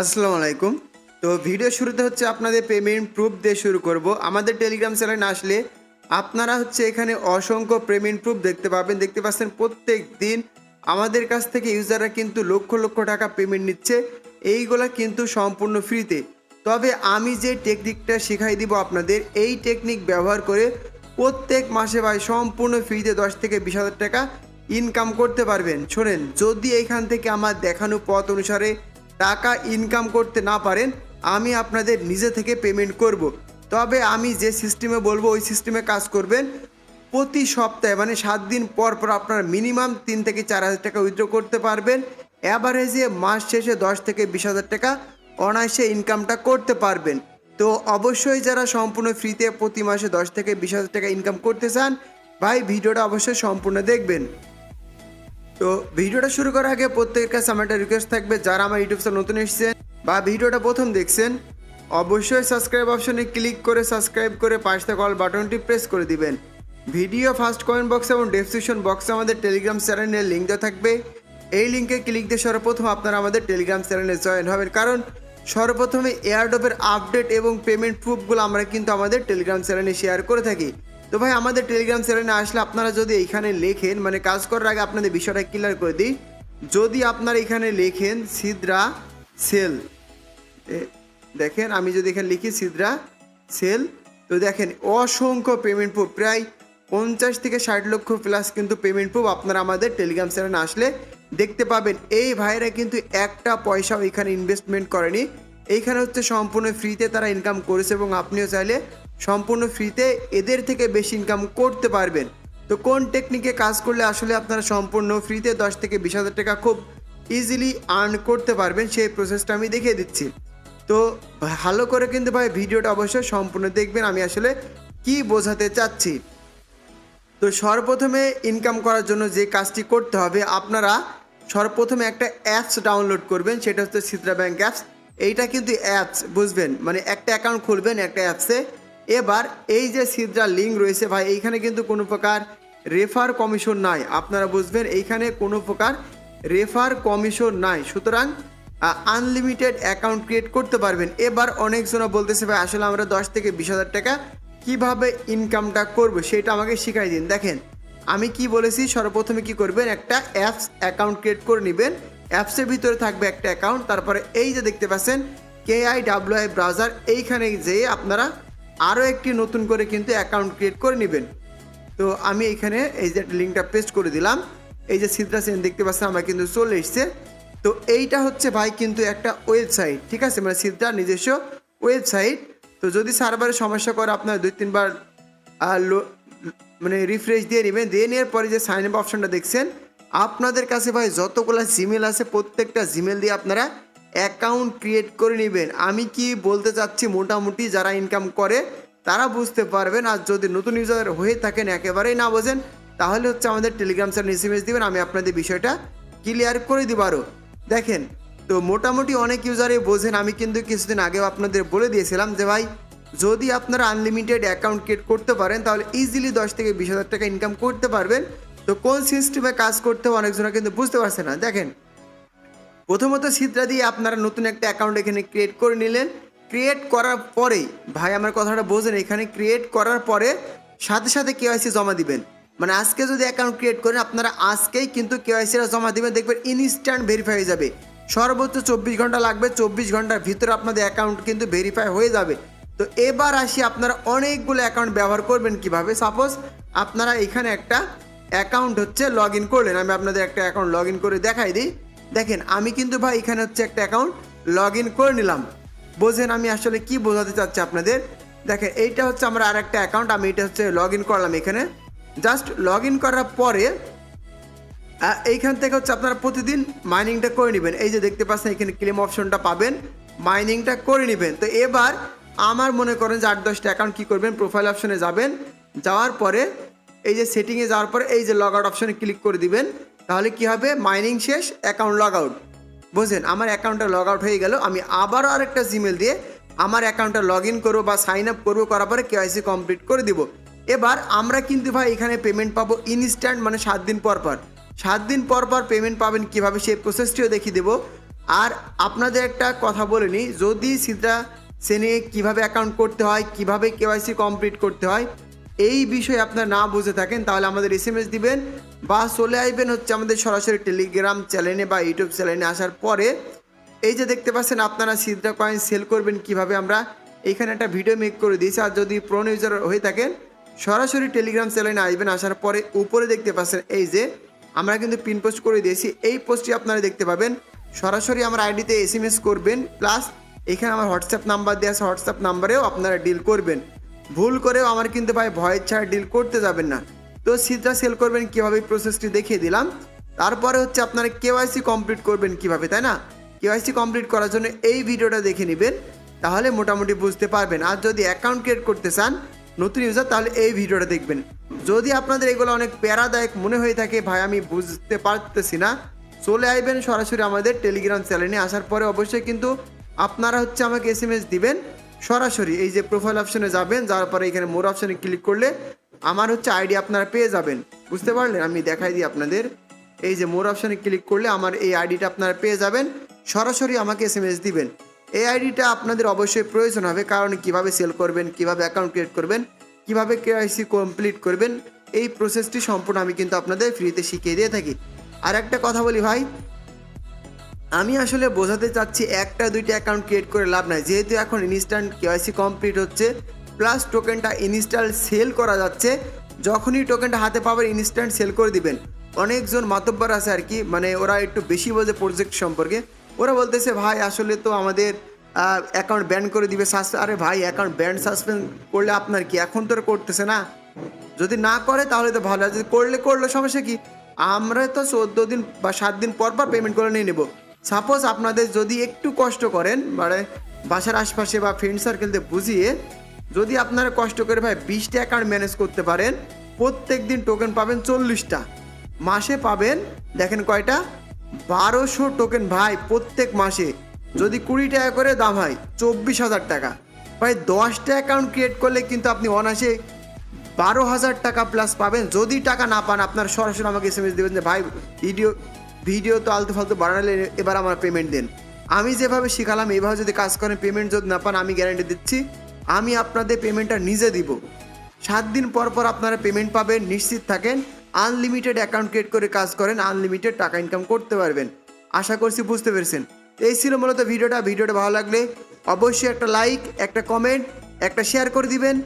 আসসালামু আলাইকুম। তো ভিডিও শুরুতে হচ্ছে আপনাদের পেমেন্ট প্রুফ দিয়ে শুরু করব। আমাদের টেলিগ্রাম চ্যানেলে আসলে আপনারা হচ্ছে এখানে অসংখ্য পেমেন্ট প্রুফ দেখতে পাবেন। দেখতে পাচ্ছেন প্রত্যেক দিন আমাদের কাছ থেকে ইউজাররা কিন্তু লক্ষ লক্ষ টাকা পেমেন্ট নিচ্ছে। এইগুলা কিন্তু সম্পূর্ণ ফ্রিতে তবে আমি যে টেকনিকটা শেখাই দিব আপনাদের, এই টেকনিক ব্যবহার করে প্রত্যেক মাসে ভাই সম্পূর্ণ ফ্রিতে দশ থেকে বিশ হাজার টাকা ইনকাম করতে পারবেন। শোনেন, যদি এখান থেকে আমার দেখানো পথ অনুসারে টাকা ইনকাম করতে না পারেন, আমি আপনাদের নিজে থেকে পেমেন্ট করব। তবে আমি যে সিস্টেমে বলব, ওই সিস্টেমে কাজ করবেন। প্রতি সপ্তাহে মানে সাত দিন পর পর আপনার মিনিমাম তিন থেকে চার হাজার টাকা উইথড্র করতে পারবেন। অ্যাভারেজে মাস শেষে দশ থেকে বিশ হাজার টাকা অনায়াসে ইনকামটা করতে পারবেন। তো অবশ্যই যারা সম্পূর্ণ ফ্রিতে প্রতি মাসে দশ থেকে বিশ হাজার টাকা ইনকাম করতে চান, ভাই, ভিডিওটা অবশ্যই সম্পূর্ণ দেখবেন। তো ভিডিওটা শুরু করার আগে প্রত্যেকের কাছে আমার একটা রিকোয়েস্ট থাকবে, যারা আমার ইউটিউব চ্যানেল নতুন এসেছেন বা ভিডিওটা প্রথম দেখছেন, অবশ্যই সাবস্ক্রাইব অপশনে ক্লিক করে সাবস্ক্রাইব করে পাশ থেকে অল বাটনটি প্রেস করে দিবেন। ভিডিও ফার্স্ট কমেন্ট বক্স এবং ডেসক্রিপশন বক্সে আমাদের টেলিগ্রাম চ্যানেলের লিঙ্ক দেওয়া থাকবে। এই লিঙ্কে ক্লিক দিয়ে সর্বপ্রথম আপনারা আমাদের টেলিগ্রাম চ্যানেলে জয়েন হবেন। কারণ সর্বপ্রথমে এয়ারডপের আপডেট এবং পেমেন্ট প্রুফগুলো আমরা কিন্তু আমাদের টেলিগ্রাম চ্যানেলে শেয়ার করে থাকি। তো ভাই, আমাদের টেলিগ্রাম চ্যানেলে আসলে আপনারা যদি এইখানে লেখেন মানে কাজ করার আগে আপনাদের বিষয়টা ক্লিয়ার করে দিই। যদি আপনারা এখানে লেখেন সিদ্রা সেল দেখেন আমি যদি এখানে লিখি সিদ্রা সেল, তো দেখেন অসংখ্য পেমেন্ট প্রুফ প্রায় পঞ্চাশ থেকে ষাট লক্ষ প্লাস কিন্তু পেমেন্ট প্রুফ আপনারা আমাদের টেলিগ্রাম চ্যানেলে আসলে দেখতে পাবেন। এই ভাইরা কিন্তু একটা পয়সাও এখানে ইনভেস্টমেন্ট করেনি। এইখানে হচ্ছে সম্পূর্ণ ফ্রিতে তারা ইনকাম করেছে এবং আপনিও চাইলে সম্পূর্ণ ফ্রিতে এদের থেকে বেশি ইনকাম করতে পারবেন। তো কোন টেকনিকে কাজ করলে আসলে আপনারা সম্পূর্ণ ফ্রিতে দশ থেকে বিশ হাজার টাকা খুব ইজিলি আর্ন করতে পারবেন, সেই প্রসেসটা আমি দেখিয়ে দিচ্ছি। তো ভালো করে কিন্তু ভাই ভিডিওটা অবশ্যই সম্পূর্ণ দেখবেন, আমি আসলে কি বোঝাতে চাচ্ছি। তো সর্বপ্রথমে ইনকাম করার জন্য যে কাজটি করতে হবে, আপনারা সর্বপ্রথমে একটা অ্যাপস ডাউনলোড করবেন, সেটা হচ্ছে সিদ্রা ব্যাংক অ্যাপস এইটা কিন্তু অ্যাপস বুঝবেন? মানে একটা অ্যাকাউন্ট খুলবেন একটা অ্যাপসে এবার এই যে সিদ্রা লিঙ্ক রয়েছে ভাই, এইখানে কিন্তু কোনো প্রকার রেফার কমিশন নাই। আপনারা বুঝবেন, এইখানে কোনো প্রকার রেফার কমিশন নাই। সুতরাং আনলিমিটেড অ্যাকাউন্ট ক্রিয়েট করতে পারবেন। এবার অনেকজন বলতেছে ভাই, আসলে আমরা দশ থেকে বিশ হাজার টাকা কীভাবে ইনকামটা করব সেটা আমাকে শিখাই দিন। দেখেন, আমি কি বলেছি, সর্বপ্রথমে কি করবেন, একটা অ্যাপস অ্যাকাউন্ট ক্রিয়েট করে নেবেন। অ্যাপসের ভিতরে থাকবে একটা অ্যাকাউন্ট তারপরে এই যে দেখতে পাচ্ছেন K I W I browser এইখানে যেয়ে আপনারা আরও একটি নতুন করে কিন্তু অ্যাকাউন্ট ক্রিয়েট করে নেবেন। তো আমি এখানে এই যে লিঙ্কটা পেস্ট করে দিলাম। এই যে সিদ্রা সেন দেখতে পাচ্ছেন, আমার কিন্তু চলে এসছে। তো এইটা হচ্ছে ভাই কিন্তু একটা ওয়েবসাইট ঠিক আছে? মানে সিদ্রার নিজস্ব ওয়েবসাইট তো যদি সার্ভারে সমস্যা করে, আপনার দুই, তিনবার মানে রিফ্রেশ দিয়ে নেবেন। দিয়ে নেওয়ার পরে যে সাইন আপ অপশনটা দেখছেন, আপনাদের কাছে ভাই যতগুলো জিমেল আছে, প্রত্যেকটা জিমেল দিয়ে আপনারা অ্যাকাউন্ট ক্রিয়েট করে নেবেন। আমি কি বলতে চাচ্ছি, মোটামুটি যারা ইনকাম করে, তারা বুঝতে পারবেন। আর যদি নতুন ইউজার হয়ে থাকেন, একেবারেই না বোঝেন, তাহলে হচ্ছে আমাদের টেলিগ্রাম স্যার চ্যানেল এসএমএস দিবেন, আমি আপনাদের বিষয়টা ক্লিয়ার করে দিব আরও দেখেন, তো মোটামুটি অনেক ইউজারই বোঝেন, আমি কিন্তু কিছুদিন আগেও আপনাদের বলে দিয়েছিলাম যে, ভাই, যদি আপনারা আনলিমিটেড অ্যাকাউন্ট ক্রিয়েট করতে পারেন, তাহলে ইজিলি দশ থেকে বিশ হাজার টাকা ইনকাম করতে পারবেন। তো কোন সিস্টেমে কাজ করতে অনেকজনা কিন্তু বুঝতে পারছে না। দেখেন প্রথমত সিদ্রা দিয়ে আপনারা নতুন একটা অ্যাকাউন্ট এখানে ক্রিয়েট করে নিলেন। ক্রিয়েট করার পরেই, ভাই আমার কথাটা বোঝেন, এখানে ক্রিয়েট করার পরে সাথে সাথে কেওয়াইসি জমা দিবেন। মানে আজকে যদি অ্যাকাউন্ট ক্রিয়েট করেন, আপনারা আজকেই কিন্তু কেওয়াইসিটা জমা দিবেন, দেখবেন ইনস্ট্যান্ট ভেরিফাই হয়ে যাবে। সর্বোচ্চ চব্বিশ ঘণ্টা লাগবে, চব্বিশ ঘণ্টার ভিতরে আপনাদের অ্যাকাউন্ট কিন্তু ভেরিফাই হয়ে যাবে। তো এবার আসি আপনারা অনেকগুলো অ্যাকাউন্ট ব্যবহার করবেন কীভাবে? সাপোজ আপনারা এখানে একটা অ্যাকাউন্ট হচ্ছে লগ ইন করলেন, আমি আপনাদের একটা অ্যাকাউন্ট লগ ইন করে দেখাই দিই। দেখেন, আমি কিন্তু ভাই এখানে হচ্ছে একটা অ্যাকাউন্ট লগ ইন করে নিলাম। বোঝেন আমি আসলে কি বোঝাতে চাচ্ছি আপনাদের? দেখেন, এইটা হচ্ছে আমার আর একটা অ্যাকাউন্ট আমি এটা হচ্ছে লগ ইন করলাম এখানে। জাস্ট লগ ইন করার পরে এইখান থেকে হচ্ছে আপনারা প্রতিদিন মাইনিংটা করে নেবেন। এই যে দেখতে পাচ্ছেন, এখানে ক্লেম অপশনটা পাবেন মাইনিংটা করে নেবেন। তো এবার আমার মনে করেন যে আট, দশটা অ্যাকাউন্ট কী করবেন? প্রোফাইল অপশনে যাবেন, যাওয়ার পরে এই যে সেটিংয়ে যাওয়ার পরে এই যে লগ আউট অপশনে ক্লিক করে দিবেন। তাহলে কি হবে? মাইনিং শেষ অ্যাকাউন্ট লগ আউট বুঝলেন আমার অ্যাকাউন্টটা লগ আউট হয়ে গেল, আমি আবারও আরেকটা জিমেল দিয়ে আমার অ্যাকাউন্টটা লগ ইন করব বা সাইন আপ করব, করার পরে কেওয়াইসি কমপ্লিট করে দিব। এবার আমরা কিন্তু ভাই এখানে পেমেন্ট পাবো ইনস্ট্যান্ট মানে সাত দিন পর পর। সাত দিন পর পর পেমেন্ট পাবেন কীভাবে সেই প্রসেসটিও দেখিয়ে দেবো। আর আপনাদের একটা কথা বলে নিই, যদি সিদ্রা সেনে কীভাবে অ্যাকাউন্ট করতে হয়, কীভাবে কেওয়াইসি কমপ্লিট করতে হয় এই বিষয়ে আপনারা না বুঝে থাকেন, তাহলে আমাদের এস এম এস দিবেন বা চলে আসবেন হচ্ছে আমাদের সরাসরি টেলিগ্রাম চ্যানেলে বা ইউটিউব চ্যানেলে আসার পরে। এই যে দেখতে পাচ্ছেন আপনারা সিদ্রা কয়েন সেল করবেন কীভাবে আমরা এখানে একটা ভিডিও মেক করে দিয়েছি। আর যদি প্রোন ইউজার হয়ে থাকেন, সরাসরি টেলিগ্রাম চ্যানেলে আসবেন আসার পরে উপরে দেখতে পাচ্ছেন এই যে আমরা কিন্তু পিন পোস্ট করে দিয়েছি। এই পোস্টটি আপনারা দেখতে পাবেন। সরাসরি আমার আইডিতে এস করবেন প্লাস এখানে আমার হোয়াটসঅ্যাপ নাম্বার দেওয়া আছে হোয়াটসঅ্যাপ নাম্বারেও আপনারা ডিল করবেন। ভুল করেও আমার কিন্তু ভাই ভয়ের ছাড়া ডিল করতে যাবেন না। তো সিদ্রা সেল করবেন কীভাবে? প্রসেসটি দেখিয়ে দিলাম। তারপরে হচ্ছে আপনারা কেওয়াইসি কমপ্লিট করবেন কীভাবে, তাই না? কেওয়াইসি কমপ্লিট করার জন্য এই ভিডিওটা দেখে নেবেন, তাহলে মোটামুটি বুঝতে পারবেন। আর যদি অ্যাকাউন্ট ক্রিয়েট করতে চান, নতুন ইউজার তাহলে এই ভিডিওটা দেখবেন। যদি আপনাদের এগুলো অনেক প্যারাদায়ক মনে হয়ে থাকে, ভাই, আমি বুঝতে পারতেছি না, চলে আসবেন সরাসরি আমাদের টেলিগ্রাম চ্যানেলে আসার পরে অবশ্যই কিন্তু আপনারা হচ্ছে আমাকে এস দিবেন। সরাসরি এই যে প্রোফাইল অপশনে যাবেন, যাওয়ার পরে এখানে মোর অপশনে ক্লিক করলে আমার হচ্ছে আইডি আপনারা পেয়ে যাবেন। বুঝতে পারলেন? আমি দেখাই দিই আপনাদের। এই যে মোর অপশনে ক্লিক করলে আমার এই আইডিটা আপনারা পেয়ে যাবেন। সরাসরি আমাকে এস এম এস দিবেন। এই আইডিটা আপনাদের অবশ্যই প্রয়োজন হবে, কারণ কীভাবে সেল করবেন, কীভাবে অ্যাকাউন্ট ক্রিয়েট করবেন, কীভাবে কেআইসি কমপ্লিট করবেন, এই প্রসেসটি সম্পূর্ণ আমি কিন্তু আপনাদের ফ্রিতে শিখিয়ে দিয়ে থাকি। আর একটা কথা বলি ভাই আমি আসলে বোঝাতে চাচ্ছি একটা দুইটা অ্যাকাউন্ট ক্রিয়েট করে লাভ নাই। যেহেতু এখন ইনস্ট্যান্ট কেওয়াইসি কমপ্লিট হচ্ছে প্লাস টোকেনটা ইনস্টল সেল করা যাচ্ছে, যখনই টোকেনটা হাতে পাবেন ইনস্ট্যান্ট সেল করে দিবেন। অনেকজন মাতব্বর আছে আর কি মানে ওরা একটু বেশি বোঝে প্রজেক্ট সম্পর্কে। ওরা বলতেছে, ভাই, আসলে তো আমাদের অ্যাকাউন্ট ব্যান করে দিবে আরে ভাই অ্যাকাউন্ট ব্যান সাসপেন্ড করলে আপনার কি? এখন তো করতেছে না। যদি না করে তাহলে তো ভালো। যদি করলে, করল সমস্যা কি? আমরা তো চোদ্দ দিন বা সাত দিন পর পর পেমেন্ট করে নিয়ে নেব। সাপোজ আপনাদের যদি একটু কষ্ট করেন মানে বাসার আশপাশে বা ফ্রেন্ড সার্কেলতে বুঝিয়ে যদি আপনারা কষ্ট করে ভাই বিশটা অ্যাকাউন্ট ম্যানেজ করতে পারেন প্রত্যেক দিন টোকেন পাবেন চল্লিশটা। মাসে পাবেন, দেখেন কয়টা? বারোশো টোকেন ভাই প্রত্যেক মাসে। যদি কুড়ি টাকা করে দাম হয়, চব্বিশ হাজার টাকা। ভাই দশটা অ্যাকাউন্ট ক্রিয়েট করলে কিন্তু আপনি অনাসে বারো হাজার টাকা প্লাস পাবেন। যদি টাকা না পান, আপনার সরাসরি আমাকে এস এম এস দেবেন যে, ভাই ভিডিও ভিডিও তো আলতু ফালতু বাড়ালে এবার আমার পেমেন্ট দেন। আমি যেভাবে শিখালাম এইভাবে যদি কাজ করেন পেমেন্ট যদি না পান, আমি গ্যারান্টি দিচ্ছি, আমি আপনাদের পেমেন্টটা নিজে দিব। সাত দিন পর পর আপনারা পেমেন্ট পাবেন, নিশ্চিত থাকেন আনলিমিটেড অ্যাকাউন্ট ক্রিয়েট করে কাজ করেন আনলিমিটেড টাকা ইনকাম করতে পারবেন। আশা করছি বুঝতে পেরেছেন। এই ছিল মূলত ভিডিওটা। ভিডিওটা ভালো লাগলে অবশ্যই একটা লাইক একটা কমেন্ট একটা শেয়ার করে দিবেন।